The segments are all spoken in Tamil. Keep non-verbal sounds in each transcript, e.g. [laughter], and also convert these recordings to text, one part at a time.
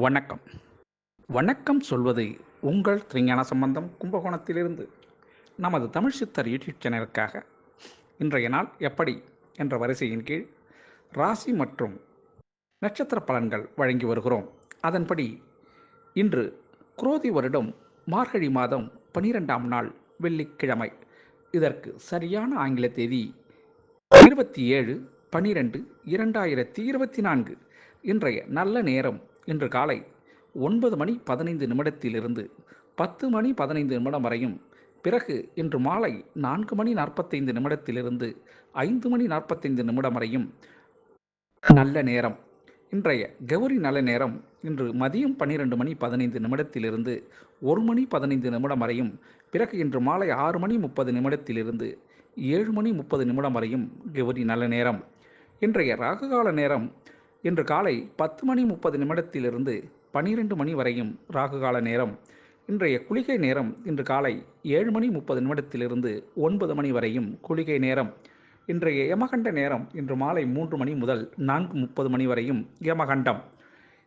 வணக்கம். வணக்கம் சொல்வது உங்கள் திருஞான சம்பந்தம் கும்பகோணத்திலிருந்து. நமது தமிழ் சித்தர் யூடியூப் சேனலுக்காக. இன்றைய நாள் எப்படி என்ற வரிசையின் கீழ் ராசி மற்றும் நட்சத்திர பலன்கள் வழங்கி வருகிறோம். அதன்படி இன்று குரோதி வருடம் மார்கழி மாதம் பனிரெண்டாம் நாள் வெள்ளிக்கிழமை. இதற்கு சரியான ஆங்கில தேதி இருபத்தி ஏழு பனிரெண்டு இரண்டாயிரத்தி இருபத்தி நான்கு. இன்றைய நல்ல நேரம் இன்று காலை ஒன்பது மணி பதினைந்து நிமிடத்திலிருந்து பத்து மணி பதினைந்து நிமிடம் வரையும். பிறகு இன்று மாலை நான்கு மணி நாற்பத்தைந்து நிமிடத்திலிருந்து ஐந்து மணி நாற்பத்தைந்து நிமிடம் வரையும் நல்ல நேரம். இன்றைய கௌரி நல்ல நேரம் இன்று மதியம் பன்னிரெண்டு மணி பதினைந்து நிமிடத்திலிருந்து ஒரு மணி பதினைந்து நிமிடம் வரையும். பிறகு இன்று மாலை ஆறு மணி முப்பது நிமிடத்திலிருந்து ஏழு மணி முப்பது நிமிடம் வரையும் கௌரி நல்ல நேரம். இன்றைய ராகுகால நேரம் இன்று காலை பத்து மணி முப்பது நிமிடத்திலிருந்து பனிரெண்டு மணி வரையும் ராகுகால நேரம். இன்றைய குளிகை நேரம் இன்று காலை ஏழு மணி முப்பது நிமிடத்திலிருந்து ஒன்பது மணி வரையும் குளிகை நேரம். இன்றைய யமகண்ட நேரம் இன்று மாலை மூன்று மணி முதல் நான்கு முப்பது மணி வரையும் யமகண்டம்.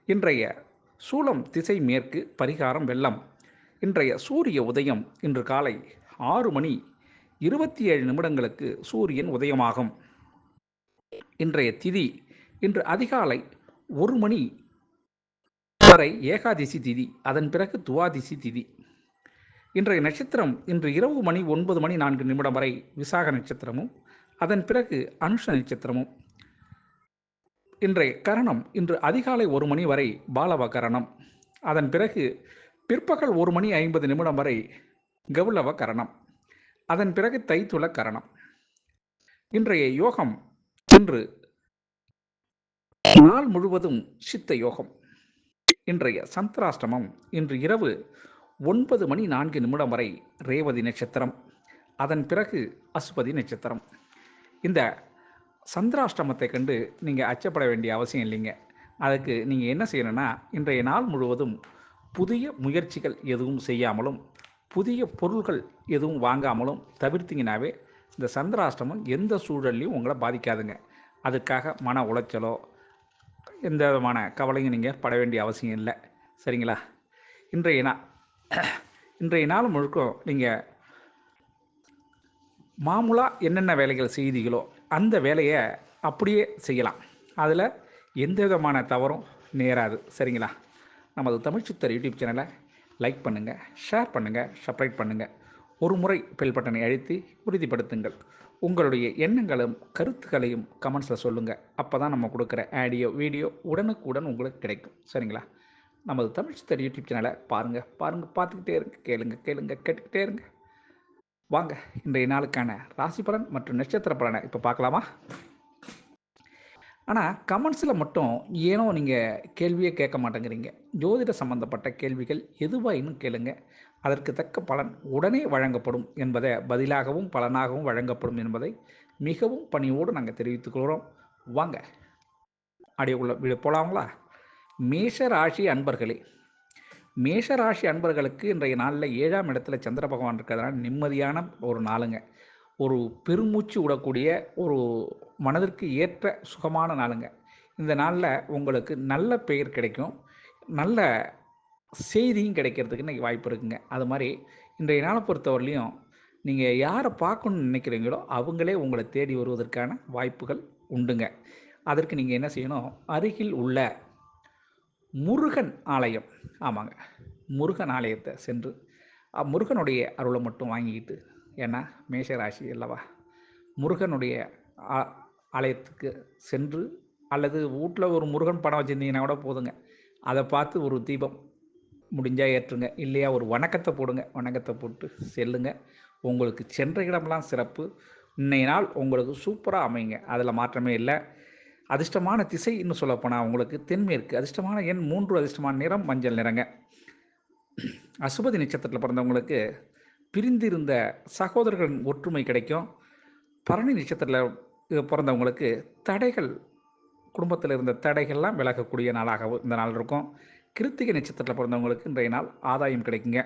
இன்றைய சூலம் திசை மேற்கு பரிகாரம் வெள்ளம். இன்றைய சூரிய உதயம் இன்று காலை ஆறு மணி இருபத்தி ஏழு நிமிடங்களுக்கு சூரியன் உதயமாகும். இன்றைய திதி இன்று அதிகாலை ஒரு மணி வரை ஏகாதசி திதி அதன் பிறகு துவாதிசி திதி. இன்றைய நட்சத்திரம் இன்று இரவு மணி ஒன்பது மணி நான்கு நிமிடம் வரை விசாக நட்சத்திரமும் அதன் பிறகு அனுஷ நட்சத்திரமும். இன்றைய கரணம் இன்று அதிகாலை ஒரு மணி வரை பாலவ கரணம் அதன் பிறகு பிற்பகல் ஒரு மணி ஐம்பது நிமிடம் வரை கௌலவ கரணம் அதன் பிறகு தைத்துள கரணம். இன்றைய யோகம் இன்று நாள் முழுவதும் சித்த யோகம் இன்றைய சந்திராஷ்டமம் இன்று இரவு ஒன்பது மணி நான்கு நிமிடம் வரை ரேவதி நட்சத்திரம். அதன் பிறகு அசுபதி நட்சத்திரம். இந்த சந்திராஷ்டமத்தை கண்டு நீங்கள் அச்சப்பட வேண்டிய அவசியம் இல்லைங்க. அதுக்கு நீங்கள் என்ன செய்யணும்னா இன்றைய நாள் முழுவதும் புதிய முயற்சிகள் எதுவும் செய்யாமலும் புதிய பொருள்கள் எதுவும் வாங்காமலும் தவிர்த்திங்கனாவே இந்த சந்திராஷ்டமம் எந்த சூழல்லையும் உங்களை பாதிக்காதுங்க. அதுக்காக மன உளைச்சலோ எந்த விதமான கவலையும் நீங்கள் பட வேண்டிய அவசியம் இல்லை. சரிங்களா? இன்றைய நாள் இன்றைய நாள் முழுக்க நீங்கள் மாமூலாக என்னென்ன வேலைகள் செய்தீங்களோ அந்த வேலையை அப்படியே செய்யலாம். அதில் எந்த விதமான தவறும் நேராது. சரிங்களா? நமது தமிழ் சித்தர் யூடியூப் சேனலை லைக் பண்ணுங்கள் ஷேர் பண்ணுங்கள் சப்ரைட் பண்ணுங்கள் ஒரு முறை பெல் பட்டனை அழுத்தி உறுதிப்படுத்துங்கள். உங்களுடைய எண்ணங்களும் கருத்துக்களையும் கமெண்ட்ஸில் சொல்லுங்கள் அப்போ தான் நம்ம கொடுக்குற ஆடியோ வீடியோ உடனுக்குடன் உங்களுக்கு கிடைக்கும். சரிங்களா? நமது தமிழ் சித்தர் யூடியூப் சேனலை பாருங்கள் பாருங்கள் பார்த்துக்கிட்டே இருங்க கேளுங்க கேளுங்க கேட்டுக்கிட்டே இருங்க. வாங்க இன்றைய நாளுக்கான ராசி பலன் மற்றும் நட்சத்திர பலனை இப்போ பார்க்கலாமா? ஆனால் கமெண்ட்ஸில் மட்டும் ஏனோ நீங்கள் கேள்வியே கேட்க மாட்டேங்கிறீங்க. ஜோதிட சம்மந்தப்பட்ட கேள்விகள் எதுவாயினும் கேளுங்கள் அதற்கு தக்க பலன் உடனே வழங்கப்படும் என்பதை பதிலாகவும் பலனாகவும் வழங்கப்படும் என்பதை மிகவும் பணியோடு நாங்கள் தெரிவித்துக்கொள்கிறோம் வாங்க. அடியுள்ள வீடு போகலாங்களா மேஷ ராசி அன்பர்களே மேஷ ராசி அன்பர்களுக்கு இன்றைய நாளில் ஏழாம் இடத்துல சந்திர பகவான் இருக்கிறதுனால நிம்மதியான ஒரு நாளுங்க. ஒரு பெருமூச்சு விடக்கூடிய ஒரு மனதிற்கு ஏற்ற சுகமான நாளுங்க. இந்த நாளில் உங்களுக்கு நல்ல பெயர் கிடைக்கும். நல்ல செய்தியும் கிடைக்கிறதுக்கு இன்றைக்கி வாய்ப்பு இருக்குங்க. அது மாதிரி இன்றைய நாளை பொறுத்தவரையிலையும் நீங்கள் யாரை பார்க்கணுன்னு நினைக்கிறீங்களோ அவங்களே உங்களை தேடி வருவதற்கான வாய்ப்புகள் உண்டுங்க. அதற்கு நீங்கள் என்ன செய்யணும்? அருகில் உள்ள முருகன் ஆலயம் ஆமாங்க. முருகன் ஆலயத்தை சென்று முருகனுடைய அருளை மட்டும் வாங்கிக்கிட்டு ஏன்னா மேஷராசி அல்லவா? முருகனுடைய ஆலயத்துக்கு சென்று அல்லது வீட்டில் ஒரு முருகன் படம் வச்சுருந்தீங்கன்னா கூட போதுங்க. அதை பார்த்து ஒரு தீபம் முடிஞ்சால் ஏற்றுங்க. இல்லையா ஒரு வணக்கத்தை போடுங்க. வணக்கத்தை போட்டு செல்லுங்க. உங்களுக்கு சென்ற இடம்லாம் சிறப்பு. இன்னைய நாள் உங்களுக்கு சூப்பராக அமைங்க அதில் மாற்றமே இல்லை. அதிர்ஷ்டமான திசை இன்னும் சொல்லப்போனால் உங்களுக்கு தென்மேற்கு. அதிர்ஷ்டமான எண் மூன்று அதிர்ஷ்டமான நிறம் மஞ்சள் நிறங்க. அசுபதி நட்சத்திரத்தில் பிறந்தவங்களுக்கு பிரிந்திருந்த சகோதரர்களின் ஒற்றுமை கிடைக்கும். பரணி நட்சத்திரத்தில் பிறந்தவங்களுக்கு தடைகள் குடும்பத்தில் இருந்த தடைகள்லாம் விலகக்கூடிய நாளாக இந்த நாள் இருக்கும். கிருத்திகை நட்சத்திரத்தில் பிறந்தவங்களுக்கு இன்றைய நாள் ஆதாயம் கிடைக்குங்க.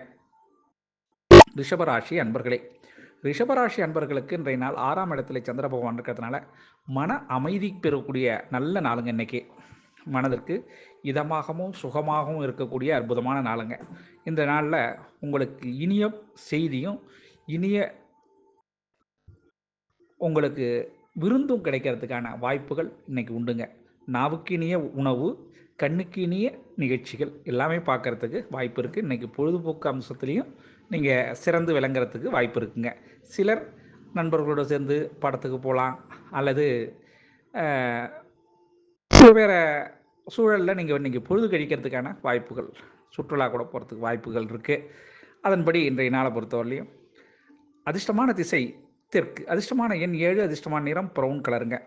ரிஷபராசி அன்பர்களே ரிஷபராசி அன்பர்களுக்கு இன்றைய நாள் ஆறாம் இடத்துல சந்திர பகவான் இருக்கிறதுனால மன அமைதி பெறக்கூடிய நல்ல நாளுங்க இன்றைக்கி மனதிற்கு இதமாகவும் சுகமாகவும் இருக்கக்கூடிய அற்புதமான நாளுங்க. இந்த நாளில் உங்களுக்கு இனிய செய்தியும் இனிய உங்களுக்கு விருந்தும் கிடைக்கிறதுக்கான வாய்ப்புகள் இன்றைக்கி உண்டுங்க. நாவுக்கு இனிய உணவு கண்ணுக்கு இனிய நிகழ்ச்சிகள் எல்லாமே பார்க்குறதுக்கு வாய்ப்பு இருக்குது இன்றைக்கி பொழுதுபோக்கு அம்சத்துலேயும் நீங்கள் சிறந்து விளங்குறதுக்கு வாய்ப்பு இருக்குங்க. சிலர் நண்பர்களோடு சேர்ந்து படத்துக்கு போகலாம் அல்லது வேறு சூழலில் நீங்கள் இன்றைக்கி பொழுது கழிக்கிறதுக்கான வாய்ப்புகள் சுற்றுலா கூட போகிறதுக்கு வாய்ப்புகள் இருக்குது அதன்படி இன்றைய நாளை பொறுத்தவரையிலையும் அதிர்ஷ்டமான திசை தெற்கு அதிர்ஷ்டமான எண் ஏழு அதிர்ஷ்டமான நிறம் ப்ரௌன் கலருங்க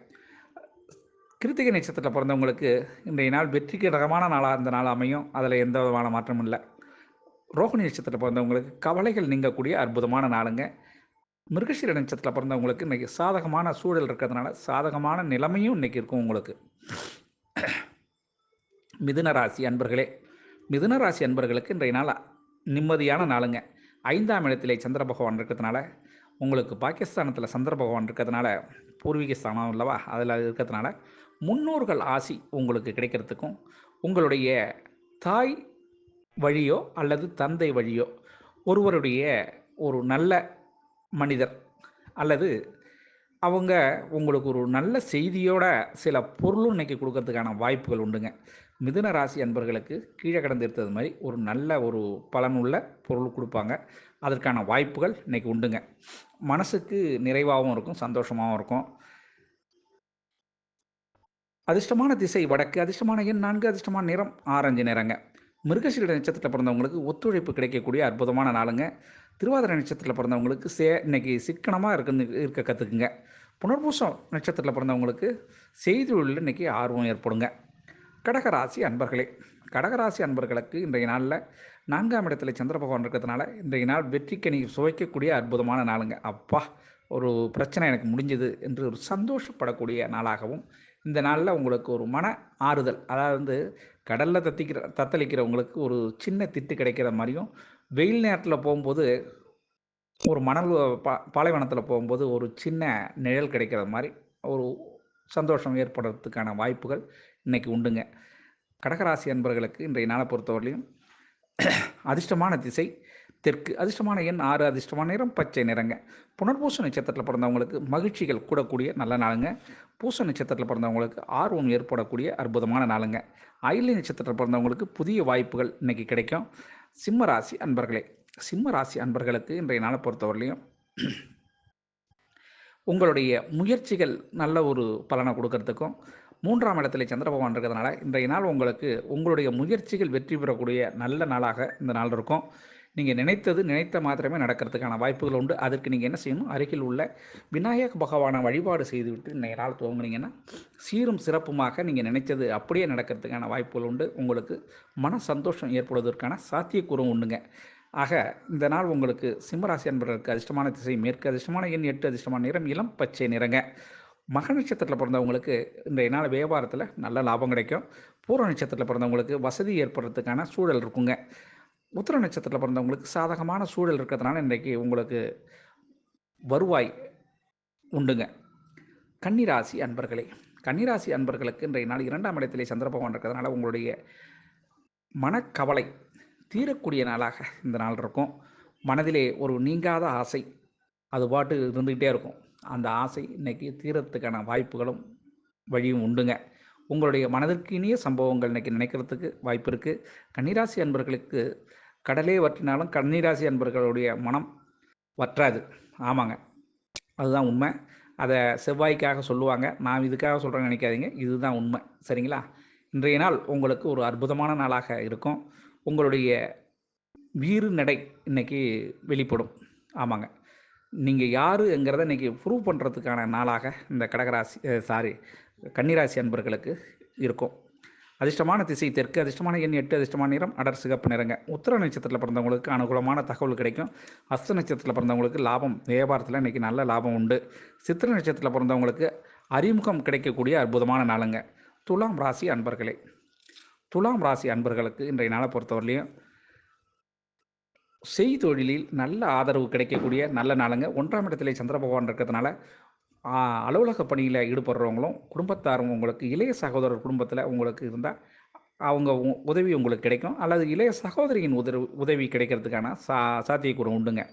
கிருத்திகை நட்சத்திரத்தில் பிறந்தவங்களுக்கு இன்றைய நாள் வெற்றிகரமான நாளாக இருந்த நாள் அமையும். அதில் எந்த விதமான மாற்றமும் இல்லை. ரோஹிணி நட்சத்திரத்தில் பிறந்தவங்களுக்கு கவலைகள் நீங்கக்கூடிய அற்புதமான நாளுங்க. மிருகசீர நட்சத்திரத்தில் பிறந்தவங்களுக்கு இன்றைக்கி சாதகமான சூழல் இருக்கிறதுனால சாதகமான நிலைமையும் இன்றைக்கி இருக்கும் உங்களுக்கு. மிதுன ராசி அன்பர்களே மிதுன ராசி அன்பர்களுக்கு இன்றைய நாள் நிம்மதியான நாளுங்க. ஐந்தாம் இடத்திலே சந்திர பகவான் இருக்கிறதுனால உங்களுக்கு பாகிஸ்தானத்தில் சந்திர பகவான் இருக்கிறதுனால பூர்வீக ஸ்தானம் இல்லவா அதில் இருக்கிறதுனால முன்னோர்கள் ஆசி உங்களுக்கு கிடைக்கிறதுக்கும் உங்களுடைய தாய் வழியோ அல்லது தந்தை வழியோ ஒருவருடைய ஒரு நல்ல மனிதர் அல்லது அவங்க உங்களுக்கு ஒரு நல்ல செய்தியோட சில பொருளும் இன்றைக்கி கொடுக்கறதுக்கான வாய்ப்புகள் உண்டுங்க. மிதுன ராசி அன்பர்களுக்கு கீழே கடந்து எடுத்தது மாதிரி ஒரு நல்ல ஒரு பலனுள்ள பொருள் கொடுப்பாங்க. அதற்கான வாய்ப்புகள் இன்றைக்கி உண்டுங்க. மனசுக்கு நிறைவாகவும் இருக்கும் சந்தோஷமாகவும் இருக்கும். அதிர்ஷ்டமான திசை வடக்கு அதிர்ஷ்டமான எண் நான்கு அதிர்ஷ்டமான நிறம் ஆரஞ்சு நிறங்க. மிருகசீர நட்சத்திரத்தில் பிறந்தவங்களுக்கு ஒத்துழைப்பு கிடைக்கக்கூடிய அற்புதமான நாளுங்க. திருவாதிரை நட்சத்திரத்தில் பிறந்தவங்களுக்கு சே இன்னைக்கு சிக்கனமாக இருக்கு இருக்க கற்றுக்குங்க புனர்பூசம் நட்சத்திரத்தில் பிறந்தவங்களுக்கு செய்தியுள்ள இன்றைக்கி ஆர்வம் ஏற்படுங்க. கடகராசி அன்பர்களே கடகராசி அன்பர்களுக்கு இன்றைய நாளில் நான்காம் இடத்துல சந்திர பகவான் இருக்கிறதுனால இன்றைய நாள் வெற்றிக்கனி சுவைக்கக்கூடிய அற்புதமான நாளுங்க. அப்பா ஒரு பிரச்சனை எனக்கு முடிஞ்சது என்று ஒரு சந்தோஷப்படக்கூடிய நாளாகவும் இந்த நாளில் உங்களுக்கு ஒரு மன ஆறுதல் அதாவது வந்து கடலில் தத்திக்கிற தத்தளிக்கிறவங்களுக்கு ஒரு சின்ன திட்டு கிடைக்கிற மாதிரியும் வெயில் நேரத்தில் போகும்போது ஒரு மணல் பா பாலைவனத்தில் போகும்போது ஒரு சின்ன நிழல் கிடைக்கிற மாதிரி ஒரு சந்தோஷம் ஏற்படுறதுக்கான வாய்ப்புகள் இன்றைக்கி உண்டுங்க. கடகராசி அன்பர்களுக்கு இன்றைய நாளை பொறுத்தவரையிலையும் அதிர்ஷ்டமான திசை தெற்கு அதிர்ஷ்டமான எண் ஆறு அதிர்ஷ்டமான நிறம் பச்சை நிறங்க. புனர்பூச நட்சத்திரத்தில் பிறந்தவங்களுக்கு மகிழ்ச்சிகள் கூடக்கூடிய நல்ல நாளுங்க. பூச நட்சத்திரத்தில் பிறந்தவங்களுக்கு ஆர்வம் ஏற்படக்கூடிய அற்புதமான நாளுங்க. அயலி நட்சத்திரத்தில் பிறந்தவங்களுக்கு புதிய வாய்ப்புகள் இன்றைக்கி கிடைக்கும். சிம்ம ராசி அன்பர்களே சிம்ம ராசி அன்பர்களுக்கு இன்றைய நாளை பொறுத்தவரையிலையும் உங்களுடைய முயற்சிகள் நல்ல ஒரு பலனை கொடுக்கறதுக்கும் மூன்றாம் இடத்துல சந்திர பகவான் இருக்கிறதுனால இன்றைய நாள் உங்களுக்கு உங்களுடைய முயற்சிகள் வெற்றி பெறக்கூடிய நல்ல நாளாக இந்த நாள் இருக்கும். நீங்கள் நினைத்தது நினைத்த மாத்திரமே நடக்கிறதுக்கான வாய்ப்புகள் உண்டு. அதற்கு நீங்கள் என்ன செய்யணும்? அருகில் உள்ள விநாயக பகவானை வழிபாடு செய்துவிட்டு இன்றைய நாள் துவங்குனீங்கன்னா சீரும் சிறப்புமாக நீங்கள் நினைத்தது அப்படியே நடக்கிறதுக்கான வாய்ப்புகள் உண்டு. உங்களுக்கு மன சந்தோஷம் ஏற்படுவதற்கான சாத்தியக்கூறும் உண்டுங்க. ஆக இந்த நாள் உங்களுக்கு சிம்மராசி என்பதற்கு அதிர்ஷ்டமான திசை மேற்கு அதிர்ஷ்டமான எண் எட்டு அதிர்ஷ்டமான நிறம் இளம் பச்சை நிறங்க. மக நட்சத்திரத்தில் பிறந்தவங்களுக்கு இன்றைய நாள் வியாபாரத்தில் நல்ல லாபம் கிடைக்கும். பூர்வ நட்சத்திரத்தில் பிறந்தவங்களுக்கு வசதி ஏற்படுறதுக்கான சூழல் இருக்குங்க. உத்திர நட்சத்திரத்தில் பிறந்தவங்களுக்கு சாதகமான சூழல் இருக்கிறதுனால இன்றைக்கு உங்களுக்கு வருவாய் உண்டுங்க. கன்னிராசி அன்பர்களே கன்னிராசி அன்பர்களுக்கு இன்றைய நாள் இரண்டாம் இடத்திலே சந்திரபகவான் இருக்கிறதுனால உங்களுடைய மனக்கவலை தீரக்கூடிய நாளாக இந்த நாள் இருக்கும். மனதிலே ஒரு நீங்காத ஆசை அது பாட்டு இருந்துக்கிட்டே இருக்கும். அந்த ஆசை இன்றைக்கி தீரத்துக்கான வாய்ப்புகளும் வழியும் உண்டுங்க. உங்களுடைய மனதிற்கு இனிய சம்பவங்கள் இன்றைக்கி நினைக்கிறதுக்கு வாய்ப்பு இருக்குது கன்னிராசி அன்பர்களுக்கு கடலே வற்றினாலும் கன்னிராசி அன்பர்களுடைய மனம் வற்றாது. ஆமாங்க. அதுதான் உண்மை. அதை செவ்வாய்க்காக சொல்லுவாங்க. நான் இதுக்காக சொல்கிறேன்னு நினைக்காதீங்க. இதுதான் உண்மை. சரிங்களா? இன்றைய நாள் உங்களுக்கு ஒரு அற்புதமான நாளாக இருக்கும். உங்களுடைய வீறு நடை இன்றைக்கி வெளிப்படும். ஆமாங்க. நீங்கள் யாருங்கிறத இன்றைக்கி ப்ரூவ் பண்ணுறதுக்கான நாளாக இந்த கடகராசி சாரி கன்னிராசி அன்பர்களுக்கு இருக்கும். அதிர்ஷ்டமான திசை தெற்கு அதிர்ஷ்டமான எண் எட்டு அதிர்ஷ்டமான நிறம் அடர் சிகப்பு நிறங்க. உத்தர நட்சத்திரத்தில் பிறந்தவங்களுக்கு அனுகூலமான தகவல் கிடைக்கும். அஸ்த நட்சத்திரத்தில் பிறந்தவங்களுக்கு லாபம் வியாபாரத்தில் இன்றைக்கி நல்ல லாபம் உண்டு. சித்திர நட்சத்திரத்தில் பிறந்தவங்களுக்கு அறிமுகம் கிடைக்கக்கூடிய அற்புதமான நாளுங்க. துலாம் ராசி அன்பர்களே. துலாம் ராசி அன்பர்களுக்கு இன்றைய நாளை பொறுத்தவரையிலையும் செய்தொழிலில் நல்ல ஆதரவு கிடைக்கக்கூடிய நல்ல நாளுங்க. ஒன்றாம் இடத்திலே சந்திர பகவான் இருக்கிறதுனால அலுவலக பணியில் ஈடுபடுறவங்களும் குடும்பத்தாரும் உங்களுக்கு இளைய சகோதரர் குடும்பத்தில் உங்களுக்கு இருந்தால் அவங்க உ- உதவி உங்களுக்கு கிடைக்கும். அல்லது இளைய சகோதரியின் உதவி உதவி கிடைக்கிறதுக்கான சா சாத்தியக்கூறு உண்டுங்க.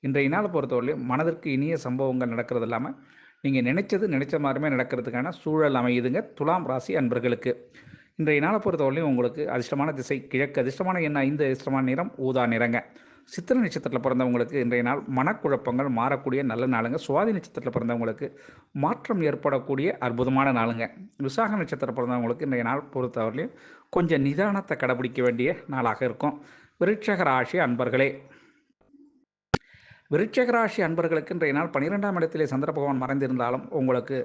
இன்றைய நாள் பொறுத்தவரையிலும் மனதிற்கு இனிய சம்பவங்கள் நடக்கிறது இல்லாமல் நீங்கள் நினைச்சது நினைச்ச மாதிரிமே நடக்கிறதுக்கான சூழல் அமையுதுங்க. துலாம் ராசி அன்பர்களுக்கு. இன்றைய நாளை பொறுத்தவரையிலும் உங்களுக்கு அதிர்ஷ்டமான திசை கிழக்கு அதிர்ஷ்டமான என்ன ஐந்து அதிர்ஷ்டமான நிறம் ஊதா நிறங்க. சித்திரை நட்சத்திரத்தில் பிறந்தவங்களுக்கு இன்றைய நாள் மனக்குழப்பங்கள் மாறக்கூடிய நல்ல நாளுங்க. சுவாதி நட்சத்திரத்தில் பிறந்தவங்களுக்கு மாற்றம் ஏற்படக்கூடிய அற்புதமான நாளுங்க. விசாக நட்சத்திரம் பிறந்தவங்களுக்கு இன்றைய நாள் பொறுத்தவரையிலையும் கொஞ்சம் நிதானத்தை கடைபிடிக்க வேண்டிய நாளாக இருக்கும். விருட்சக ராசி அன்பர்களே. விருட்சக ராசி அன்பர்களுக்கு இன்றைய நாள் பன்னிரெண்டாம் இடத்திலே சந்திர பகவான் மறைந்திருந்தாலும் உங்களுக்கு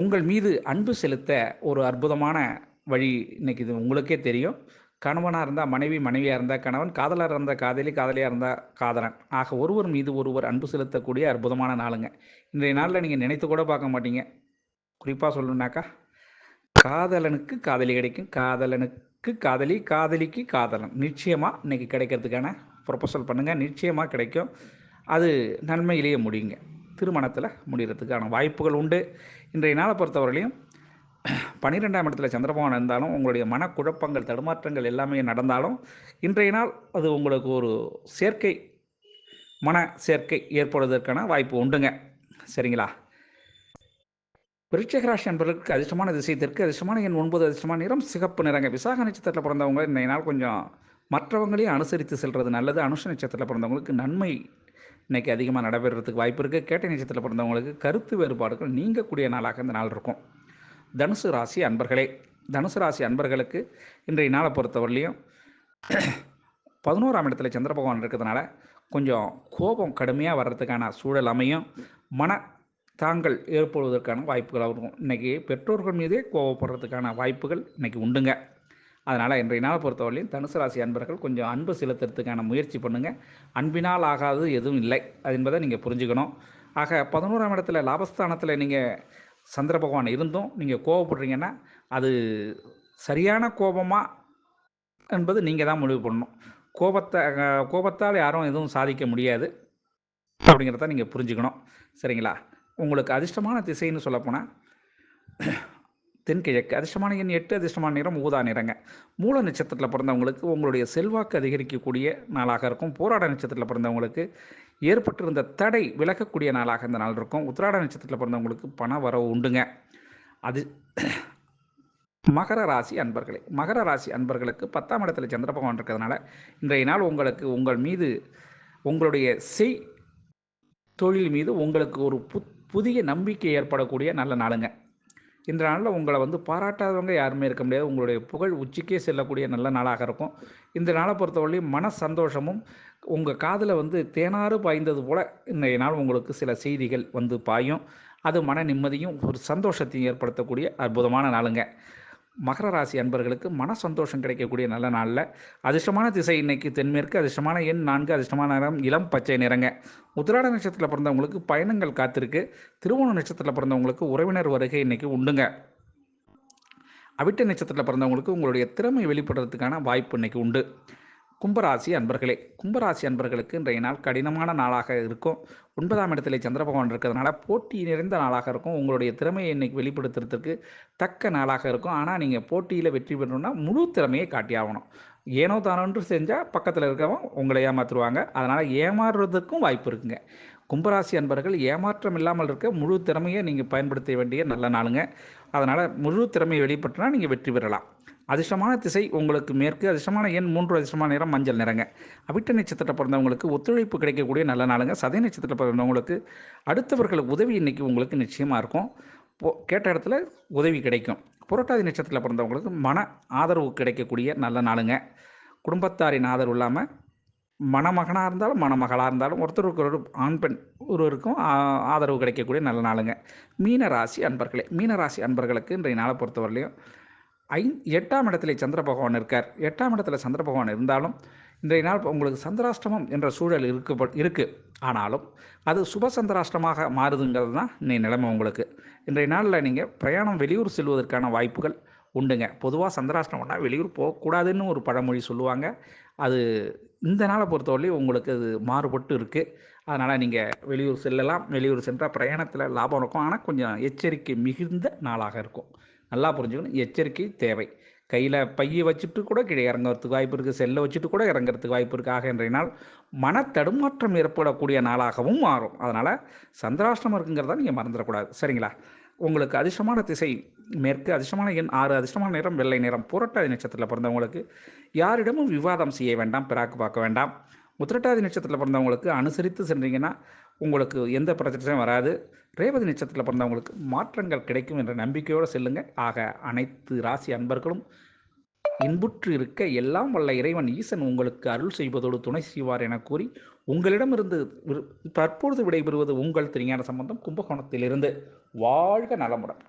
உங்கள் மீது அன்பு செலுத்த ஒரு அற்புதமான வழி இன்னைக்கு இது உங்களுக்கே தெரியும். கணவனாக இருந்தால் மனைவி மனைவியாக இருந்தால் கணவன் காதலாக இருந்தால் காதலி காதலியாக இருந்தால் காதலன். ஆக ஒருவர் மீது ஒருவர் அன்பு செலுத்தக்கூடிய அற்புதமான நாளுங்க. இன்றைய நாளில் நீங்கள் நினைத்து கூட பார்க்க மாட்டீங்க. குறிப்பாக சொல்லணுன்னாக்கா காதலனுக்கு காதலி கிடைக்கும் காதலனுக்கு காதலி காதலிக்கு காதலன். நிச்சயமாக இன்றைக்கி கிடைக்கிறதுக்கான ப்ரொபோசல் பண்ணுங்கள் நிச்சயமாக கிடைக்கும். அது நன்மையிலேயே முடியுங்க. திருமணத்தில் முடிகிறதுக்கான வாய்ப்புகள் உண்டு. இன்றைய நாளை பொறுத்தவரையிலையும் பன்னிரெண்டாம் இடத்துல சந்திரபவன் இருந்தாலும் உங்களுடைய மனக்குழப்பங்கள் தடுமாற்றங்கள் எல்லாமே நடந்தாலும் இன்றைய நாள் அது உங்களுக்கு ஒரு சேர்க்கை மன சேர்க்கை ஏற்படுவதற்கான வாய்ப்பு உண்டுங்க. சரிங்களா? விருட்சக ராசி அதிர்ஷ்டமான திசை தெற்கு அதிர்ஷ்டமான என் ஒன்பது அதிர்ஷ்டமான நிறம் சிகப்பு நிறங்க. விசாக நட்சத்திரத்தில் பிறந்தவங்க இன்றைய நாள் கொஞ்சம் மற்றவங்களையும் அனுசரித்து செல்வது நல்லது. அனுஷ நட்சத்திரத்தில் பிறந்தவங்களுக்கு நன்மை இன்றைக்கி அதிகமாக நடைபெறுறதுக்கு வாய்ப்பு இருக்குது கேட்டை நட்சத்திரத்தில் பிறந்தவங்களுக்கு கருத்து வேறுபாடுகள் நீங்கக்கூடிய நாளாக இந்த நாள் இருக்கும். தனுசு ராசி அன்பர்களே தனுசு ராசி அன்பர்களுக்கு இன்றைய நாளை பொறுத்தவரையிலையும் [clears throat] பதினோராம் இடத்துல சந்திர பகவான் இருக்கிறதுனால கொஞ்சம் கோபம் கடுமையாக வர்றதுக்கான சூழல் அமையும். மன தாங்கள் ஏற்படுவதற்கான வாய்ப்புகள் இருக்கும் இன்றைக்கி பெற்றோர்கள் மீதே கோபப்படுறதுக்கான வாய்ப்புகள் இன்றைக்கி உண்டுங்க. அதனால் இன்றைய நாளை பொறுத்தவரையிலும் தனுசு ராசி அன்பர்கள் கொஞ்சம் அன்பு செலுத்துறதுக்கான முயற்சி பண்ணுங்கள் அன்பினால் ஆகாதது எதுவும் இல்லை. அது என்பதை நீங்கள் புரிஞ்சுக்கணும். ஆக பதினோராம் இடத்துல லாபஸ்தானத்தில் நீங்கள் சந்திர பகவான் இருந்தும் நீங்கள் கோவப்படுறீங்கன்னா அது சரியான கோபமா என்பது நீங்கள் தான் முடிவு பண்ணணும். கோபத்தை கோபத்தால் யாரும் எதுவும் சாதிக்க முடியாது. அப்படிங்கிறத நீங்கள் புரிஞ்சுக்கணும். சரிங்களா? உங்களுக்கு அதிர்ஷ்டமான திசைன்னு சொல்லப்போனால் தென்கிழக்கு. அதிர்ஷ்டமான எண் எட்டு அதிர்ஷ்டமான நிறம் ஊதா நிறங்க. மூல நட்சத்திரத்தில் பிறந்தவங்களுக்கு உங்களுடைய செல்வாக்கு அதிகரிக்கக்கூடிய நாளாக இருக்கும். போராட நட்சத்திரத்தில் பிறந்தவங்களுக்கு ஏற்பட்டிருந்த தடை விலகக்கூடிய நாளாக இந்த நாள் இருக்கும். உத்திராட நட்சத்திரத்தில் பிறந்தவங்களுக்கு பண வரவு உண்டுங்க. அது மகர ராசி அன்பர்களே மகர ராசி அன்பர்களுக்கு பத்தாம் இடத்துல சந்திர பகவான் இருக்கிறதுனால இன்றைய நாள் உங்களுக்கு உங்கள் மீது உங்களுடைய செய் தொழில் மீது உங்களுக்கு ஒரு புதிய நம்பிக்கை ஏற்படக்கூடிய நல்ல நாளுங்க. இந்த நாளில் உங்களை வந்து பாராட்டாதவங்க யாருமே இருக்க முடியாது. உங்களுடைய புகழ் உச்சிக்கே செல்லக்கூடிய நல்ல நாளாக இருக்கும். இந்த நாளை பொறுத்தவரையிலும் மன சந்தோஷமும் உங்கள் காதில் வந்து தேனாறு பாய்ந்தது போல் இன்றைய நாள் உங்களுக்கு சில செய்திகள் வந்து பாயும். அது மன நிம்மதியும் ஒரு சந்தோஷத்தையும் ஏற்படுத்தக்கூடிய அற்புதமான நாளுங்க. மகர ராசி அன்பர்களுக்கு மன சந்தோஷம் கிடைக்கக்கூடிய நல்ல நாளில். அதிர்ஷ்டமான திசை இன்னைக்கு தென்மேற்கு அதிர்ஷ்டமான எண் நான்கு அதிர்ஷ்டமான நிறம் இளம் பச்சை நிறங்க. உத்திராட நட்சத்திரத்தில் பிறந்தவங்களுக்கு பயணங்கள் காத்திருக்கு. திருவோண நட்சத்திரத்தில் பிறந்தவங்களுக்கு உறவினர் வருகை இன்னைக்கு உண்டுங்க. அவிட்ட நட்சத்திரத்தில் பிறந்தவங்களுக்கு உங்களுடைய திறமை வெளிப்படுறதுக்கான வாய்ப்பு இன்னைக்கு உண்டு. கும்பராசி அன்பர்களே கும்பராசி அன்பர்களுக்கு இன்றைய நாள் கடினமான நாளாக இருக்கும். ஒன்பதாம் இடத்துல சந்திர பகவான் இருக்கிறதுனால போட்டி நிறைந்த நாளாக இருக்கும். உங்களுடைய திறமையை இன்னைக்கு வெளிப்படுத்துறதுக்கு தக்க நாளாக இருக்கும். ஆனால் நீங்கள் போட்டியில் வெற்றி பெறணும்னா முழு திறமையை காட்டி ஆகணும். ஏனோ தானோன்று செஞ்சால் பக்கத்தில் இருக்கிறவன் உங்களை ஏமாற்றுவாங்க அதனால் ஏமாறுறதுக்கும் வாய்ப்பு இருக்குங்க. கும்பராசி அன்பர்கள் ஏமாற்றம் இல்லாமல் இருக்க முழு திறமையை நீங்கள் பயன்படுத்த வேண்டிய நல்ல நாளுங்க. அதனால் முழு திறமையை வெளிப்பட்டுனா நீங்கள் வெற்றி பெறலாம். அதிர்ஷ்டமான திசை உங்களுக்கு மேற்கு அதிர்ஷ்டமான எண் மூன்று அதிர்ஷ்டமான நிறம் மஞ்சள் நிறங்க. அவிட்ட நட்சத்திரத்தில் பிறந்தவங்களுக்கு ஒத்துழைப்பு கிடைக்கக்கூடிய நல்ல நாளுங்க. சதய நட்சத்திரத்தில் பிறந்தவங்களுக்கு அடுத்தவர்களுக்கு உதவி இன்னைக்கு உங்களுக்கு நிச்சயமாக இருக்கும். போ கேட்ட இடத்துல உதவி கிடைக்கும். புரட்டாதி நட்சத்திரத்தில் பிறந்தவங்களுக்கு மன ஆதரவு கிடைக்கக்கூடிய நல்ல நாளுங்க. குடும்பத்தாரின் ஆதரவு இல்லாமல் மணமகனாக இருந்தாலும் மணமகளாக இருந்தாலும் ஒருத்தருக்கு ஒரு ஆண் பெண் ஒருவருக்கும் ஆதரவு கிடைக்கக்கூடிய நல்ல நாளுங்க. மீனராசி அன்பர்களே மீனராசி அன்பர்களுக்கு இன்றைய நாளை பொறுத்தவரையிலையும் ஐ எட்டாம் இடத்துல சந்திர பகவான் இருக்கார். எட்டாம் இடத்துல சந்திர பகவான் இருந்தாலும் இன்றைய நாள் உங்களுக்கு சந்திராஷ்டமம் என்ற சூழல் இருக்கு. இருக்குது ஆனாலும் அது சுப சந்திராஷ்டமாக மாறுதுங்கிறது தான் இன்றைய நிலைமை உங்களுக்கு. இன்றைய நாளில் நீங்கள் பிரயாணம் வெளியூர் செல்வதற்கான வாய்ப்புகள் உண்டுங்க. பொதுவாக சந்திராஷ்டமம்னா வெளியூர் போகக்கூடாதுன்னு ஒரு பழமொழி சொல்லுவாங்க. அது இந்த நாளை பொறுத்தவரையிலும் உங்களுக்கு அது மாறுபட்டு இருக்குது அதனால் நீங்கள் வெளியூர் செல்லலாம். வெளியூர் சென்றால் பிரயாணத்தில் லாபம் இருக்கும். ஆனால் கொஞ்சம் எச்சரிக்கை மிகுந்த நாளாக இருக்கும். நல்லா புரிஞ்சுக்கணும். எச்சரிக்கை தேவை. கையில் பையை வச்சுட்டு கூட கீழே இறங்குறதுக்கு வாய்ப்பு இருக்குது செல்லை வச்சுட்டு கூட இறங்குறதுக்கு வாய்ப்பு இருக்குது ஆக இன்றைய நாள் மன தடுமாற்றம் ஏற்படக்கூடிய நாளாகவும் மாறும். அதனால் சந்திராஷ்டமம் இருக்குங்கிறத நீங்கள் மறந்துடக்கூடாது. சரிங்களா? உங்களுக்கு அதிர்ஷ்டமான திசை மேற்கு அதிர்ஷ்டமான எண் ஆறு அதிர்ஷ்டமான நிறம் வெள்ளை நிறம் புரட்டாதி நட்சத்திரத்தில் பிறந்தவங்களுக்கு யாரிடமும் விவாதம் செய்ய வேண்டாம். பிறாக்கு பார்க்க வேண்டாம். உத்திரட்டாதி நட்சத்திரத்தில் பிறந்தவங்களுக்கு அனுசரித்து சென்றீங்கன்னா உங்களுக்கு எந்த பிரச்சனையும் வராது. ரேவதி நட்சத்திரத்தில் பிறந்தவங்களுக்கு மாற்றங்கள் கிடைக்கும் என்ற நம்பிக்கையோடு செல்லுங்க. ஆக அனைத்து ராசி அன்பர்களும் இன்புற்று இருக்க எல்லாம் வல்ல இறைவன் ஈசன் உங்களுக்கு அருள் செய்வதோடு துணை செய்வார் என கூறி உங்களிடமிருந்து தற்பொழுது விடைபெறுவது உங்கள் திருஞான சம்பந்தம் கும்பகோணத்திலிருந்து. வாழ்க நலமுடன்.